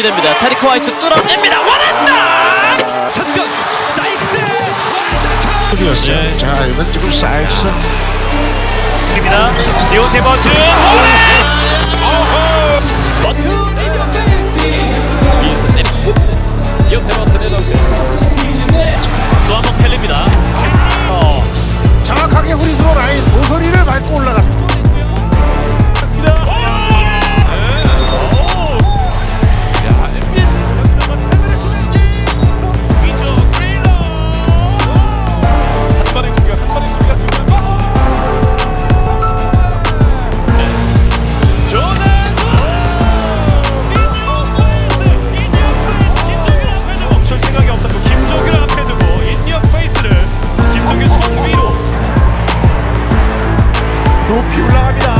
유지됩니다. 타리코 화이트 뚫어냅니다. 원했다! 전격! 사이스! 골이었어요. 네. 자, 이건 지금 사이스. 입니다. 리오 세버즈. 버트! 이스텝. 기억 대박 그대로. 또한번 펠립니다. 정확하게 후리스로 라인 도서리를 밟고 올라가. do you like that?